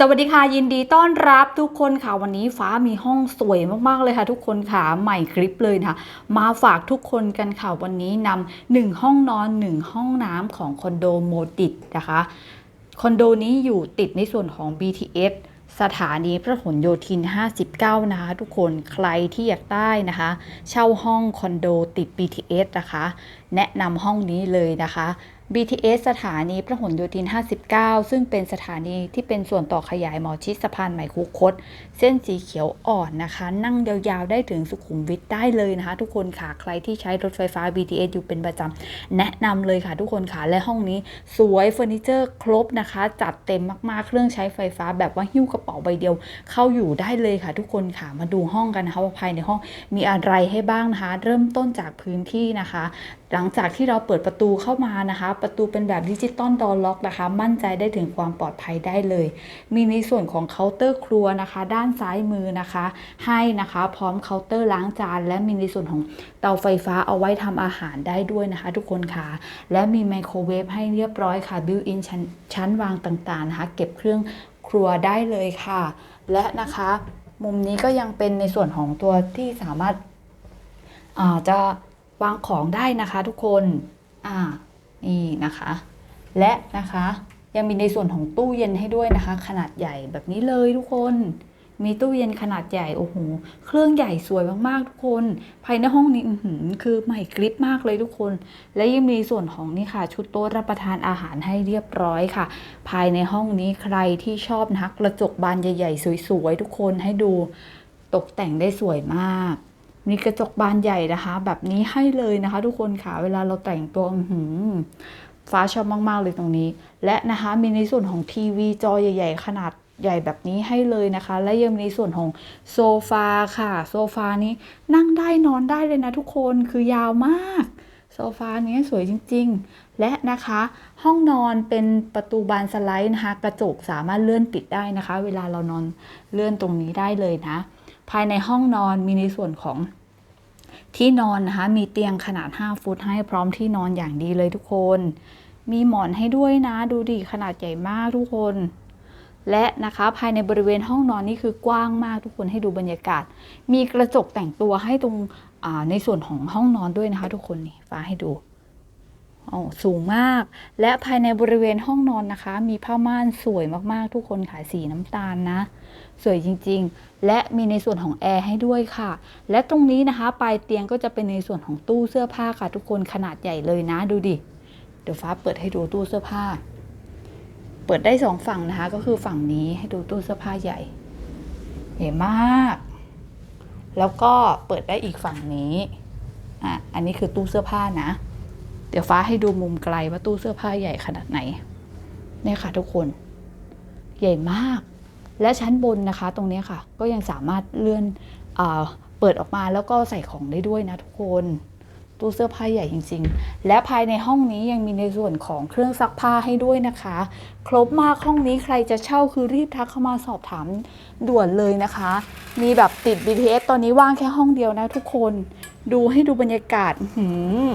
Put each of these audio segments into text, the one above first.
สวัสดีค่ะยินดีต้อนรับทุกคนค่ะวันนี้ฟ้ามีห้องสวยมากๆเลยค่ะ ทุกคนค่ะใหม่คลิปเลยนะมาฝากทุกคนกันค่ะวันนี้นำหนึ่งห้องนอนหนึ่งห้องน้ำของคอนโดโมดิตนะคะคอนโดนี้อยู่ติดในส่วนของ BTS สถานีพระหลโยธิน 59 นะคะ ทุกคนใครที่อยากได้นะคะ เช่าห้องคอนโดติด BTS นะคะ แนะนำห้องนี้เลยนะคะ BTS สถานีพระหลโยธิน 59 ซึ่งเป็นสถานีที่เป็นส่วนต่อขยายหมอชิดสะพานใหม่คุคต เส้นสีเขียวอ่อนนะคะ นั่งยาวๆ ได้ถึงสุขุมวิทได้เลยนะคะ ทุกคนค่ะ ใครที่ใช้รถไฟฟ้า BTS อยู่เป็นประจำแนะนำเลยค่ะทุกคนค่ะ และห้องนี้สวยเฟอร์นิเจอร์ครบนะคะ จัดเต็มมากๆ เครื่องใช้ไฟฟ้าแบบว่าหิ้วกระเป๋าใบเดียว เข้าอยู่ได้เลยค่ะ ทุกคนค่ะ มาดูห้องกันนะคะว่าภายในห้องมีอะไรให้บ้างนะคะ เริ่มต้นจากพื้นที่นะคะ หลังจากที่เราเปิดประตูเข้ามานะคะประตูเป็นแบบดิจิตอลดอล็อกนะคะ มั่นใจได้ถึงความปลอดภัยได้เลย มีในส่วนของเคาน์เตอร์ครัวนะคะ ด้านซ้ายมือนะคะ ให้นะคะพร้อมเคาน์เตอร์ล้างจาน และมีในส่วนของเตาไฟฟ้าเอาไว้ทำอาหารได้ด้วยนะคะ ทุกคนค่ะ และมีไมโครเวฟให้เรียบร้อยค่ะบิวอินชั้นวางต่างๆนะคะ เก็บเครื่องครัวได้เลยค่ะ และนะคะ มุมนี้ก็ยังเป็นในส่วนของตัวที่สามารถาจะวางของได้นะคะทุกคน อ่า นี่นะคะ และนะคะยังมีในส่วนของตู้เย็นให้ด้วยนะคะ ขนาดใหญ่แบบนี้เลยทุกคนมีตู้เย็นขนาดใหญ่โอ้โหเครื่องใหญ่สวยมากๆทุกคน ภายในห้องนี้คือใหม่กริบมากเลยทุกคน และยังมีส่วนของนี่ค่ะ ชุดโต๊ะรับประทานอาหารให้เรียบร้อยค่ะ ภายในห้องนี้ใครที่ชอบนะคะกระจกบานใหญ่ๆ สวยๆ ทุกคนให้ดูตกแต่งได้สวยมาก มีกระจกบานใหญ่นะคะ แบบนี้ให้เลยนะคะ ทุกคนค่ะ เวลาเราแต่งตัวหืฟ้าชอบมาก ๆ เลยตรงนี้ และนะคะมีในส่วนของทีวีจอใหญ่ ๆ ขนาดใหญ่แบบนี้ให้เลยนะคะ และยังมีในส่วนของโซฟาค่ะ โซฟานี้นั่งได้นอนได้เลยนะทุกคนคือยาวมาก โซฟานี้สวยจริง ๆ และนะคะ ห้องนอนเป็นประตูบานสไลด์นะคะ กระจกสามารถเลื่อนปิดได้นะคะ เวลาเรานอนเลื่อนตรงนี้ได้เลยนะ ภายในห้องนอนมีในส่วนของ ที่นอนนะคะ มีเตียงขนาด 5 ฟุตให้พร้อมที่นอนอย่างดีเลยทุกคน มีหมอนให้ด้วยนะ ดูดิขนาดใหญ่มากทุกคน และนะคะภายในบริเวณห้องนอนนี่คือกว้างมากทุกคนให้ดูบรรยากาศ มีกระจกแต่งตัวให้ตรงในส่วนของห้องนอนด้วยนะคะ ทุกคนนี่ฟ้าให้ดู โอ้สูงมาก และภายในบริเวณห้องนอนนะคะ มีผ้าม่านสวยมากๆ ทุกคนขายสีน้ำตาลนะ สวยจริงๆ และมีในส่วนของแอร์ให้ด้วยค่ะ และตรงนี้นะคะปลายเตียงก็จะเป็นในส่วนของตู้เสื้อผ้าค่ะ ทุกคนขนาดใหญ่เลยนะดูดิ เดี๋ยวฟ้าเปิดให้ดูตู้เสื้อผ้า เปิดได้สองฝั่งนะคะ ก็คือฝั่งนี้ให้ดูตู้เสื้อผ้าใหญ่ ใหญ่มาก แล้วก็เปิดได้อีกฝั่งนี้อะอันนี้คือตู้เสื้อผ้านะ เดี๋ยวฟ้าให้ดูมุมไกลว่าตู้เสื้อผ้าใหญ่ขนาดไหนเนี่ยค่ะทุกคน ใหญ่มาก และชั้นบนนะคะ ตรงนี้ค่ะ ก็ยังสามารถเลื่อนอเปิดออกมาแล้วก็ใส่ของได้ด้วยนะทุกคน ตู้เสื้อผ้าใหญ่จริง ๆ และภายในห้องนี้ยังมีในส่วนของเครื่องซักผ้าให้ด้วยนะคะ ครบมากห้องนี้ใครจะเช่าคือรีบทักเข้ามาสอบถามด่วนเลยนะคะ มีแบบติด BTS ตอนนี้ว่างแค่ห้องเดียวนะทุกคน ดูให้ดูบรรยากาศหือ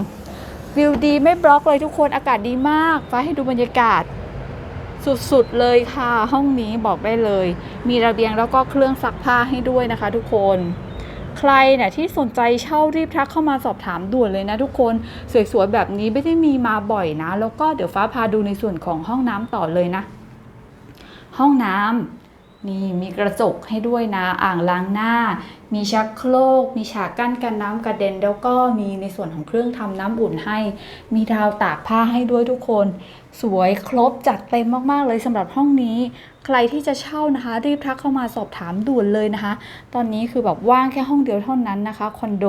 วิวดีไม่บล็อกเลยทุกคนอากาศดีมากฟ้าให้ดูบรรยากาศ สุดๆเลยค่ะ ห้องนี้บอกได้เลย มีระเบียงแล้วก็เครื่องซักผ้าให้ด้วยนะคะ ทุกคนใครเนี่ยที่สนใจเช่ารีบทักเข้ามาสอบถามด่วนเลยนะทุกคนสวยๆแบบนี้ไม่ได้มีมาบ่อยนะ แล้วก็เดี๋ยวฟ้าพาดูในส่วนของห้องน้ำต่อเลยนะ ห้องน้ำ นี่มีกระจกให้ด้วยนะอ่างล้างหน้า มีชักโครก มีฉากกั้นกันน้ำกระเด็น แล้วก็มีในส่วนของเครื่องทำน้ำอุ่นให้ มีราวตากผ้าให้ด้วยทุกคน สวยครบจัดเต็มมากๆเลยสำหรับห้องนี้ ใครที่จะเช่านะคะ รีบทักเข้ามาสอบถามด่วนเลยนะคะ ตอนนี้คือแบบว่างแค่ห้องเดียวเท่านั้นนะคะคอนโด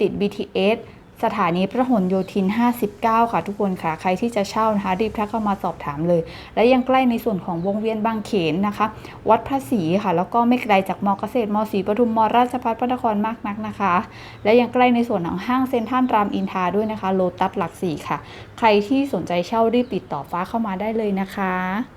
ติด BTS สถานีพระหลโยธิน 59 ค่ะทุกคนค่ะ ใครที่จะเช่านะคะรีบทักเข้ามาสอบถามเลย และยังใกล้ในส่วนของวงเวียนบางเขนนะคะ วัดพระศรีค่ะ แล้วก็ไม่ไกลจากมอเกษตรมศรีปทุมมราชภัฏพระนครมากนักนะคะ และยังใกล้ในส่วนของห้างเซ็นทรัลรามอินทราด้วยนะคะโลตัสหลักสี่ค่ะ ใครที่สนใจเช่ารีบติดต่อฟ้าเข้ามาได้เลยนะคะ